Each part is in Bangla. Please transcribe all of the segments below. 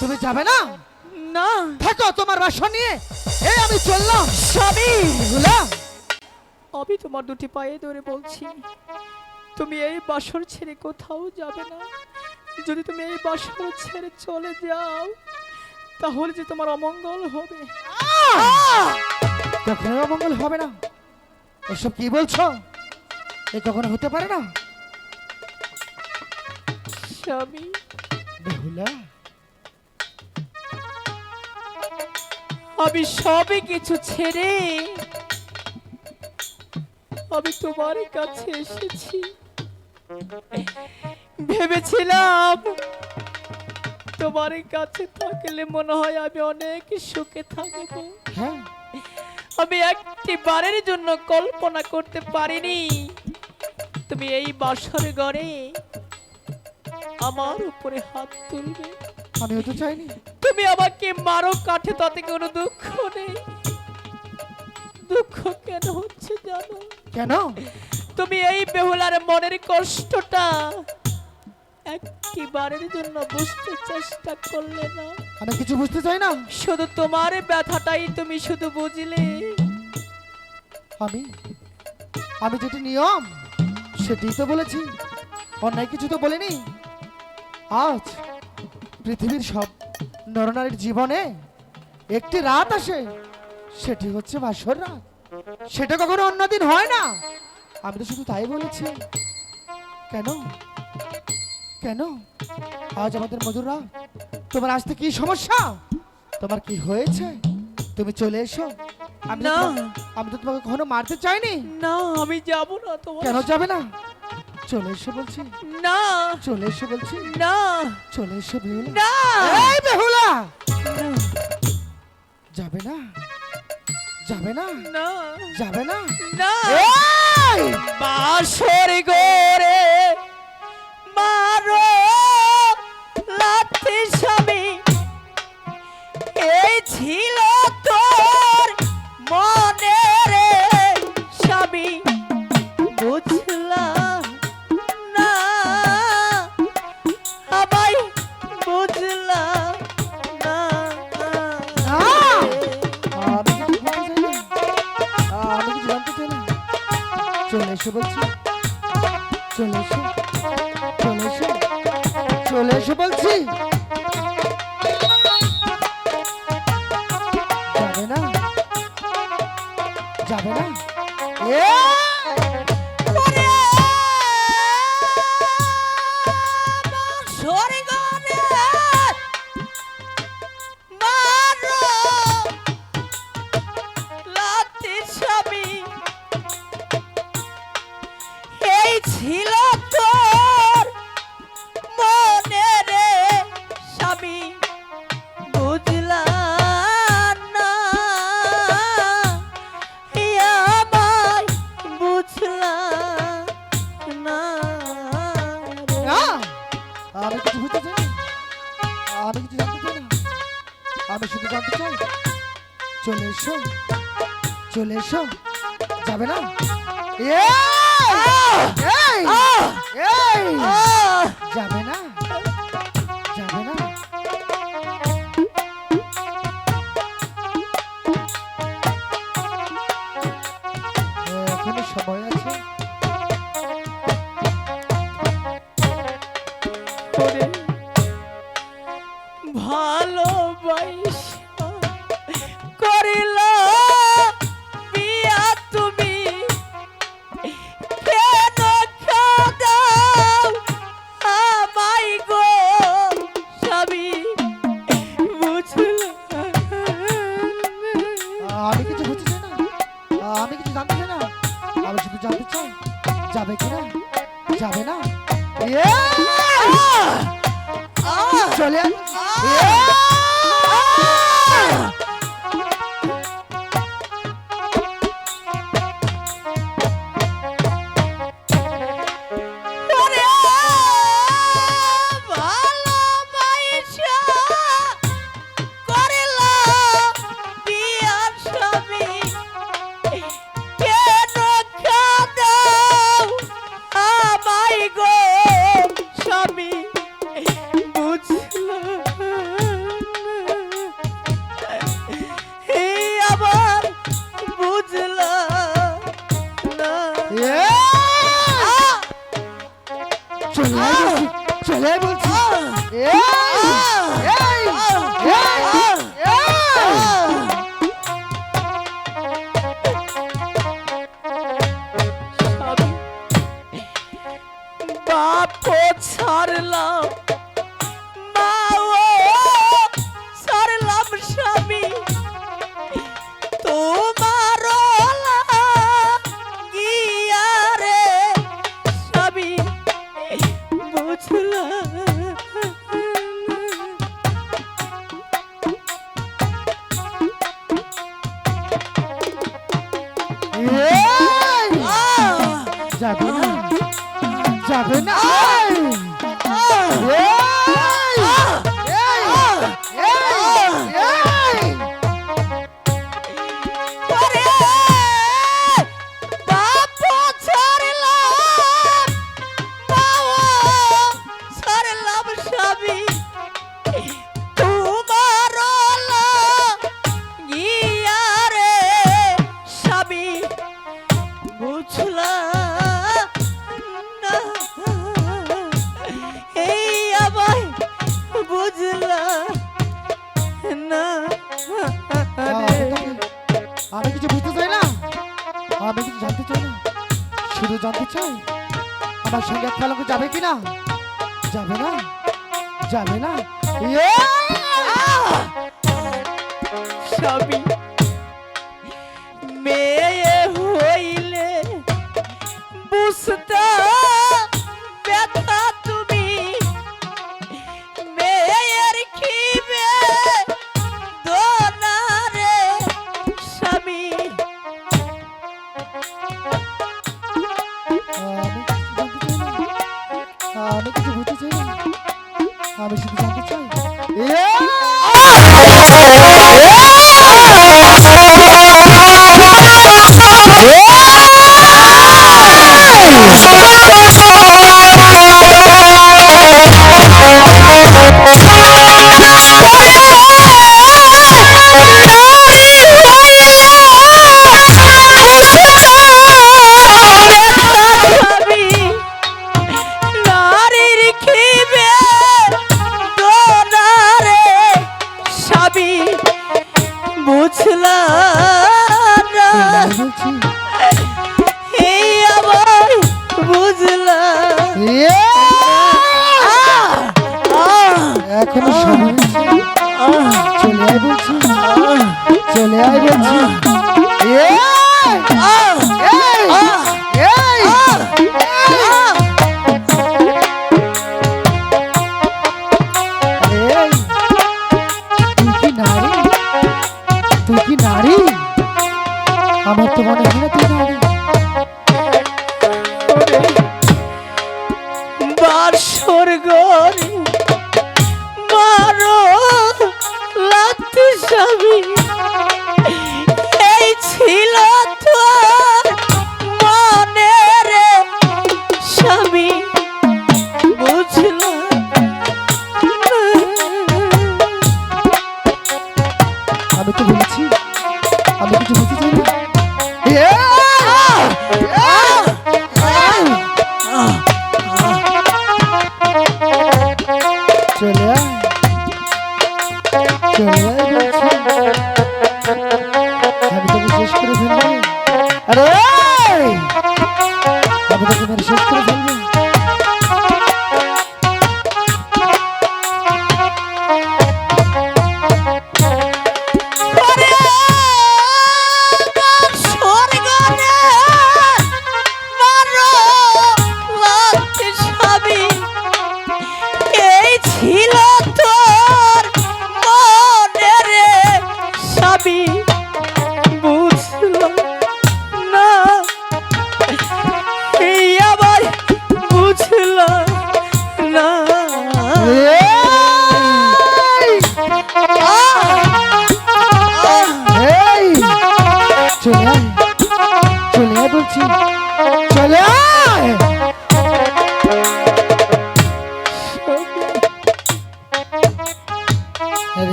তুমি যাবে না? না। থাকো তোমার বাসা নিয়ে। এই আমি চললাম। স্বামী বেহুলা আমি তোমার দুটি পায়ে ধরে বলছি তুমি এই বাসর ছেড়ে কোথাও যাবে না। যদি তুমি এই বাসর ছেড়ে চলে যাও তাহলে যে তোমার অমঙ্গল হবে। কখনো অমঙ্গল হবে না এসব কি বলছো? এ কখনো হতে পারে না? স্বামী। বেহুলা আমি সবই কিছু ছেড়ে আমি তোমার কাছে এসেছি। ভেবেছিলাম তোমার কাছে থাকলে মনে হয় আমি অনেক সুখে থাকব। হ্যাঁ। আমি একটি বারের জন্য কল্পনা করতে পারিনি। তুমি এই বাসর ঘরে আমার উপরে হাত তুলবে। আমিও তো চাইনি। তুমি আমাকে মারো কাঠে তাতে কোনো দুঃখ নেই। দুঃখ কেন হচ্ছে জানো? কেন? তুমি এই বেহুলার মনের কষ্টটা একবারের জন্য বুঝতে চেষ্টা করলে না। আমি কিছু বুঝতে চাই না। শুধু তোমার ব্যথাটাই তুমি শুধু বুঝলে। আমি? আমি যেটি নিয়ম সেটাই তো বলেছি। অন্যায় কিছু তো বলিনি। আজ পৃথিবীর সব নরনারীর জীবনে একটি রাত আসে সেটি হচ্ছে বাসর রাত। সেটা কখনো অন্যদিন হয় না। আমি তো শুধু তাই বলেছি। কেন? কেন? আজ আমাদের মধুরা তোমার আসতে কি সমস্যা? তোমার কি হয়েছে? তুমি চলে এসো। আমি তো না। আমি তো তোমাকে কখনো মারতে চাইনি। না আমি যাব না তোমার কেন যাবে না? চলে এসো বলছি। না। চলে এসো বলছি। না। চলে এসো বেহুলা না। এই বেহুলা! যাবে না? যাবে না? না। যাবে না? না! বাসর গোরে এসো যাবে না যাবে না! আমি কিছু বুঝতে চাই? আমি কিছু জানতে চাই না? আমি শুধু জানতে চাই চলে এসো চলে এসো। যাবে না! যাবে না? Llámela.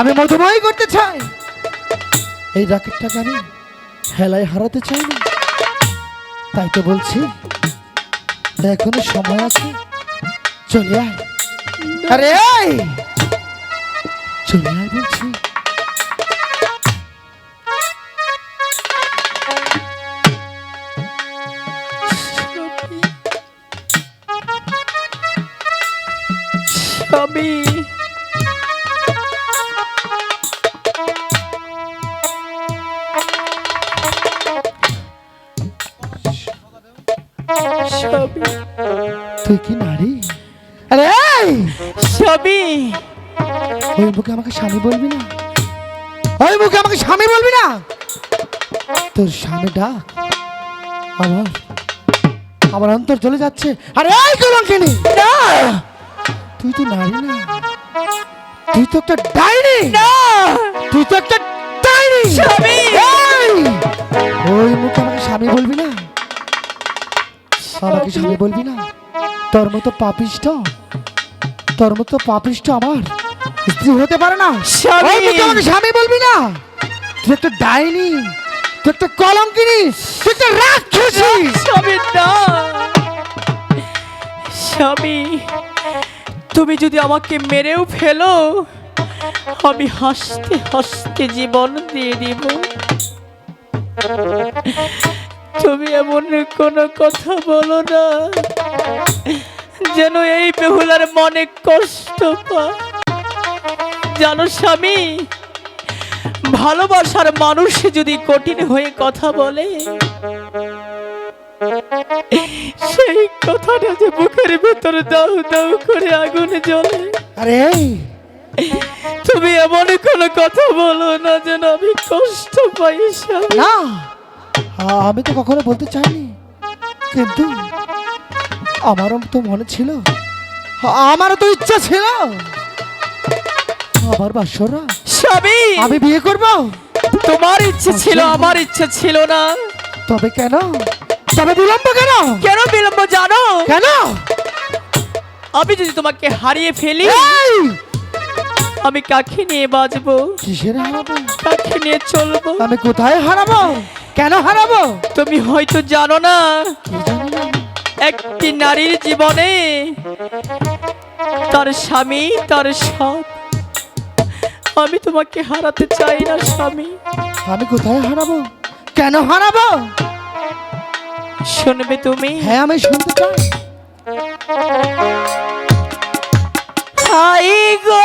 আমি মধুময় করতে চাই। এই র্যাকেটটাকে আমি হেলায় হারাতে চাই না? তাই তো বলছি, এখনও সময় আছে, চলে আয়। আরে চলে আয় বলছি। Bobby. ওই মুখে আমাকে স্বামী বলবি না? ওই মুখে আমাকে স্বামী বলবি না? তোর স্বামী ডাক। আমার আমার অন্তর চলে যাচ্ছে। আরে এই কলঙ্কিনি! না! তুই তো নারী না। তুই তো একটা ডাইনি। না! তুই তো একটা ডাইনি। স্বামী! ওই মুখে আমাকে স্বামী বলবি না? আমাকে স্বামী বলবি না? তোর মতো পাপিস্ট তোর মতো পাপিষ্ট আমার স্ত্রী হতে পারে না। স্বামী! বলবি না? তুই একটা ডাইনি তুই একটা কলঙ্কিনি তুই একটা রাক্ষসী। স্বামী না। স্বামী তুমি যদি আমাকে মেরেও ফেলো আমি হাসতে হাসতে জীবন দিয়ে দিব। তুমি এমন কোনো কথা বলো না। যেন এই বেহুলার মনে কষ্ট জানো স্বামী ভালোবাসার মানুষ যদি কঠিন হয়ে কথা বলে সেই কথাটা যে বুকের ভেতরে দাউ দাউ করে আগুন জ্বলে। আরে তুমি এমন কোনো কথা বলো না যেন আমি কষ্ট পাই না আমি তো কখনো বলতে চাইনি। কিন্তু আমারও তো মনে ছিল। আমারও তো ইচ্ছা ছিল। আমার বাসরা স্বামী! আমি বিয়ে করব? তোমার ইচ্ছে ছিল আমার ইচ্ছে ছিল না। তবে কেন? তবে বিলম্ব কেন? কেন বিলম্ব জানো? কেন? আমি যদি তোমাকে হারিয়ে ফেলি আমি কাকে নিয়ে বাঁচবো? কিসের হারাবো? কাকে নিয়ে চলবো? আমি কোথায় হারাবো? কেন হারাবো? তুমি হয়তো জানি না। একটি নারীর জীবনে তার স্বামী তার সব আমি তোমাকে হারাতে চাই না স্বামী। আমি কোথায় হারাবো? কেন হারাবো? শুনবে তুমি? হ্যাঁ আমি শুনতে চাই। হাই গো!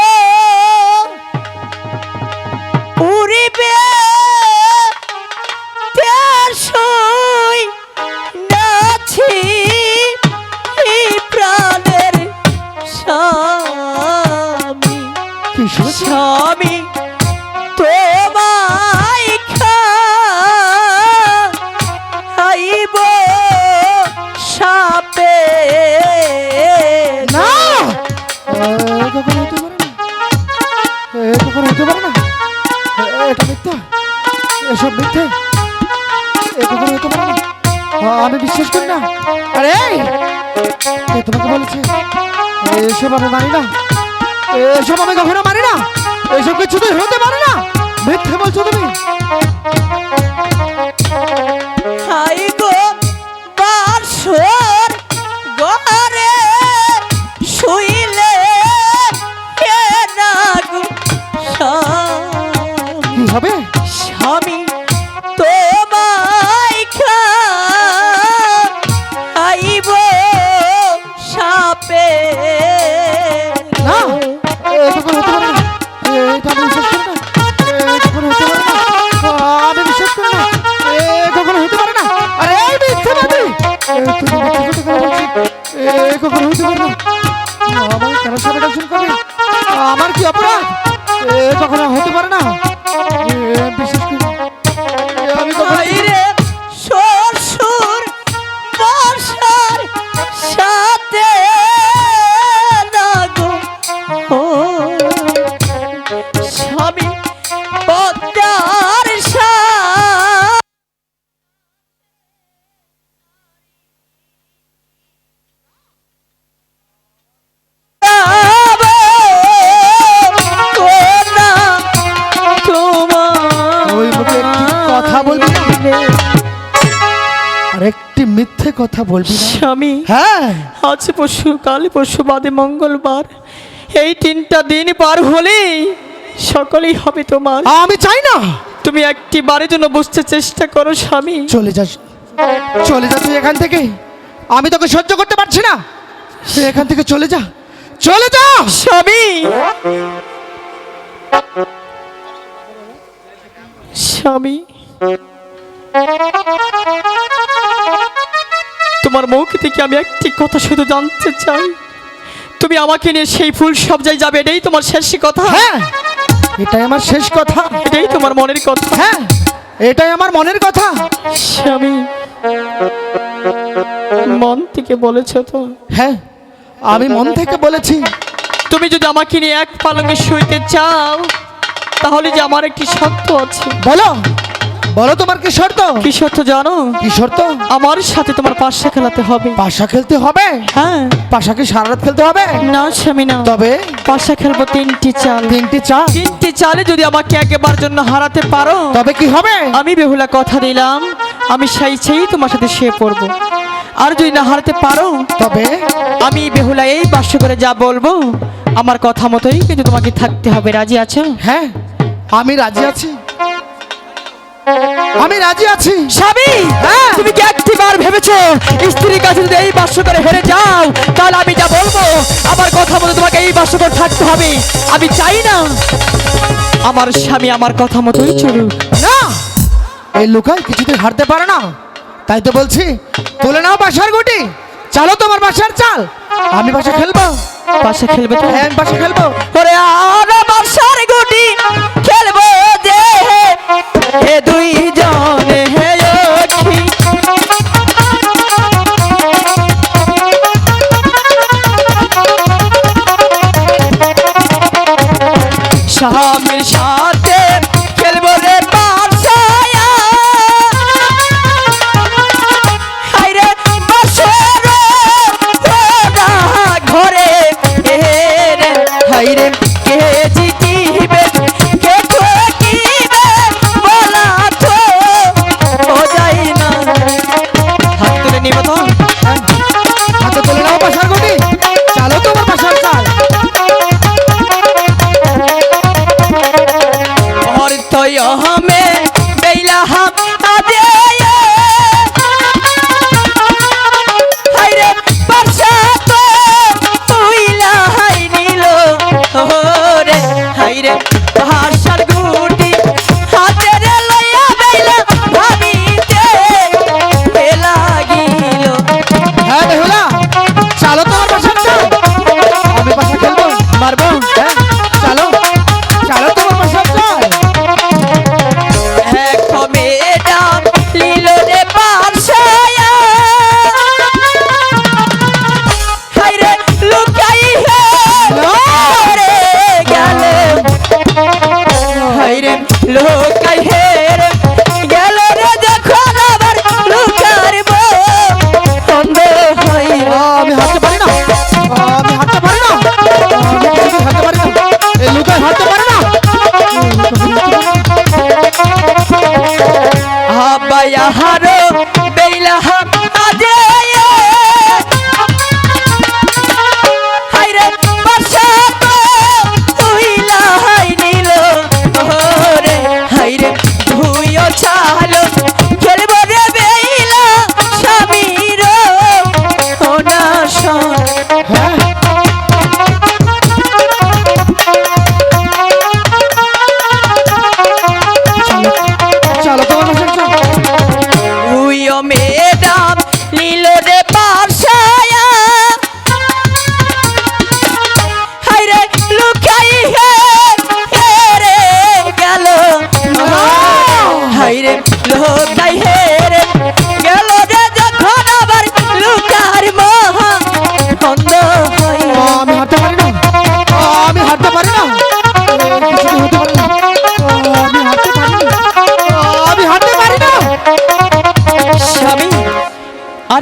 স্বামী, তোমায় খাইব সাপে। না! হতে পারে না? এটা না? আমি বিশ্বাস করি না। আরে তোমাকে বলেছে? এসব আমি মানি না। এসব আমি কখনো মানি না। এসব কিছু তো হতে পারে না। মিথ্যে বলছো তুমি। কথা বলবি স্বামী হ্যাঁ। আজ পরশু কাল পরশু বাদে মঙ্গলবার। এই তিনটা দিন পার হলে সকলেই হবে তোমার। আমি চাই না। তুমি একটি বারের জন্য বুঝতে চেষ্টা করো স্বামী। চলে যাস। চলে যা তুই এখান থেকে। আমি তোকে সহ্য করতে পারছি না। তুই এখান থেকে চলে যা। চলে যা! স্বামী। স্বামী। তোমার মুখ থেকে আমি একটি কথা শুধু জানতে চাই? তুমি আমাকে নিয়ে সেই ফুল সবজায় যাবে এটাই তোমার শেষ কথা? হ্যাঁ এটাই আমার শেষ কথা। এটাই তোমার মনের কথা? হ্যাঁ এটাই আমার মনের কথা। স্বামী মন থেকে বলেছ তো? হ্যাঁ আমি মন থেকে বলেছি। তুমি যদি আমাকে নিয়ে এক পালঙ্গে শুইতে চাও তাহলে যে আমার একটি শর্ত আছে। বলো। বলো তোমার কি শর্ত? কি শর্ত জানো? কি শর্ত? আমার সাথে তোমার পাশা খেলাতে হবে। পাশা খেলতে হবে? হ্যাঁ। পাশা কি সারা রাত খেলতে হবে? না স্বামী না। তবে? পাশা খেলব তিনটি চাল। তিনটি চা তিনটি চালে যদি আমাকে একবার জন্য হারাতে পারো তবে কি হবে? আমি বেহুলা কথা দিলাম আমি সেই সেই তোমার সাথে শুয়ে পড়ব। আর যদি না হারাতে পারো তবে? আমি বেহুলা এই বাস্য করে যা বলব আমার কথা মতোই কিন্তু তোমাকে থাকতে হবে। রাজি আছো? হ্যাঁ আমি রাজি আছি। আমি রাজি আছি। স্বামী হ্যাঁ। তুমি কি একটিবার ভেবেছো স্ত্রীর কাছে যদি এই বাস্য করে হেরে যাও তাহলে আমি যা বলব আমার কথা মতো তোমাকে এই বাস্য করে থাকতে হবে। আমি চাই না। আমার স্বামী আমার কথা মতোই চলুক। না এই লুকাই কিছুতেই হারতে পারে না। তাই তো বলছি তুলে নাও বাসার গুটি। চালো তোমার বাসার চাল। আমি বাসা খেলব। পাশে খেলবে তো? হ্যাঁ বাসা খেলব। ওরে আর হাত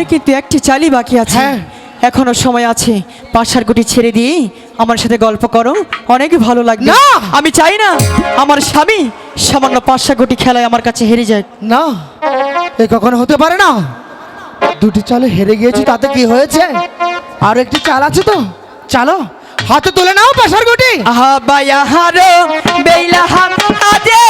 কিন্তু একটি চালি বাকি আছে। হ্যাঁ। এখনও সময় আছে। পাশার গুটি ছেড়ে দিয়ে আমার সাথে গল্প করো। অনেক ভালো লাগবে। না! আমি চাই না আমার স্বামী সামান্য পাশা গুটি খেলায় আমার কাছে হেরে যায়। না এ কখনো হতে পারে না। দুটি চালে হেরে গিয়েছি তাতে কি হয়েছে? আর একটি চাল আছে তো? চালো হাতে তুলে নাও পাশার গুটি। আহা বায়া হারো বেইলা হাম আদে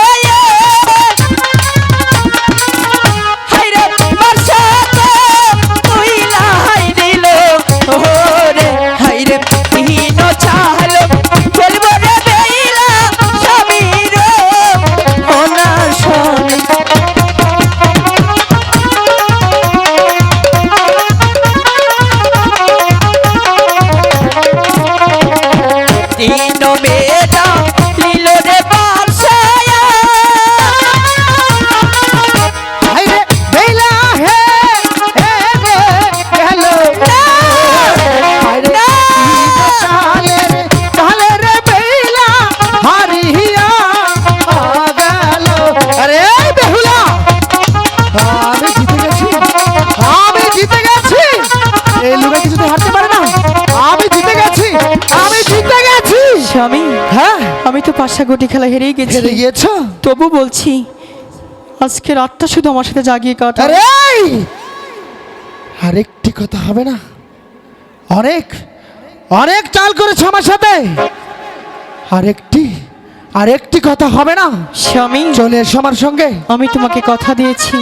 পাশা গুটি খেলা হেরেই গেছি হেরে গিয়েছ তবু বলছি আজকে রাতটা শুধু আমার সাথে জাগিয়ে কাটা আরে! আরেকটি কথা হবে না? অনেক অনেক চাল করেছ আমার সাথে। আরেকটি আরেকটি কথা হবে না? স্বামী চলে এসো আমার সঙ্গে। আমি তোমাকে কথা দিয়েছি।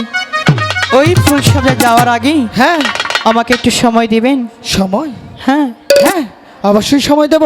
ওই ফুল সবে যাওয়ার আগেই হ্যাঁ। আমাকে একটু সময় দিবেন। সময়? হ্যাঁ। হ্যাঁ অবশ্যই সময় দেব।